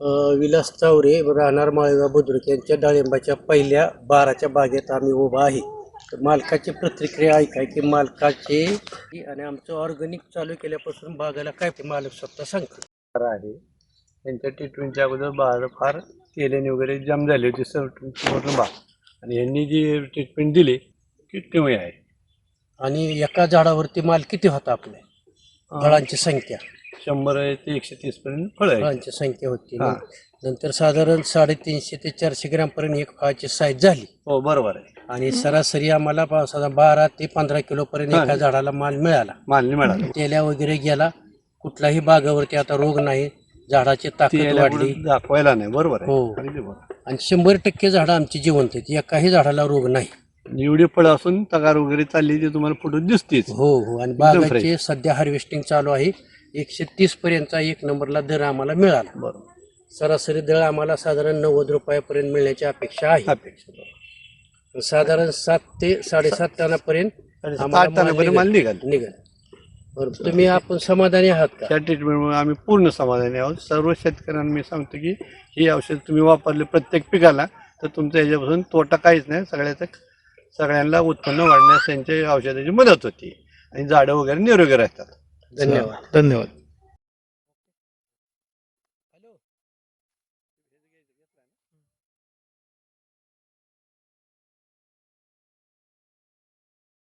विलास चावरे राहणार माळेगाव बुद्रुक यांच्या डाळिंबाच्या पहिल्या बाराच्या बागेत आम्ही उभा आहे. तर मालकाची प्रतिक्रिया ऐकाय की मालकाचे आणि आमचं ऑर्गॅनिक चालू केल्यापासून बागाला काय ते मालक स्वतः सांगतो आहे. त्यांच्या ट्रीटमेंटच्या अगोदर बाळ फार तेल्याने वगैरे जाम झाली होती सर पूर्ण बाळ आणि यांनी जी ट्रीटमेंट दिली ती कमी आहे? आणि एका झाडावरती माल किती होता आपल्या फळांची संख्या. शंभर ते एकशे तीस पर्यंत फळ आहे फळांची संख्या होती. हा. नंतर साधारण साडेतीनशे ते चारशे ग्रॅम पर्यंत एक फळाची साईज झाली. हो बरोबर आहे. आणि सरासरी आम्हाला साधारण बारा ते पंधरा किलो पर्यंत हा. एका झाडाला माल मिळाला. मानली मिळाली. तेल्या वगैरे गेला. कुठलाही बागावरती आता रोग नाही. झाडाची ताकद वाढली. दाखवायला नाही. बरोबर आहे. हो. अगदी बरोबर. आणि शंभर टक्के झाडं आमची जिवंत आहेत. एकाही झाडाला रोग नाही. एवढी फळं असून तगार वगैरे चालली ती तुम्हाला फोटो दिसतेच. हो हो. आणि बागाचे सध्या हार्वेस्टिंग चालू आहे. एकशे तीस पर्यंतचा एक नंबरला दर आम्हाला मिळाला. बरोबर. सरासरी दर आम्हाला साधारण नव्वद रुपयापर्यंत मिळण्याची अपेक्षा आहे. अपेक्षा बरोबर. साधारण सात ते साडेसात टनापर्यंत आणि आम्हाला सात टनापर्यंत माल निघाल. निघाल. बरं तुम्ही आपण समाधानी आहात का? त्या ट्रीटमेंटमुळे आम्ही पूर्ण समाधानी आहोत. सर्व शेतकऱ्यांना मी सांगतो की ही औषध तुम्ही वापरले प्रत्येक पिकाला तर तुमच्या ह्याच्यापासून तोटा काहीच नाही. सगळ्याचं सगळ्यांना उत्पन्न वाढण्यास त्यांच्या औषधाची मदत होती. आणि झाडं वगैरे निरोगी राहतात. धन्यवाद. धन्यवाद.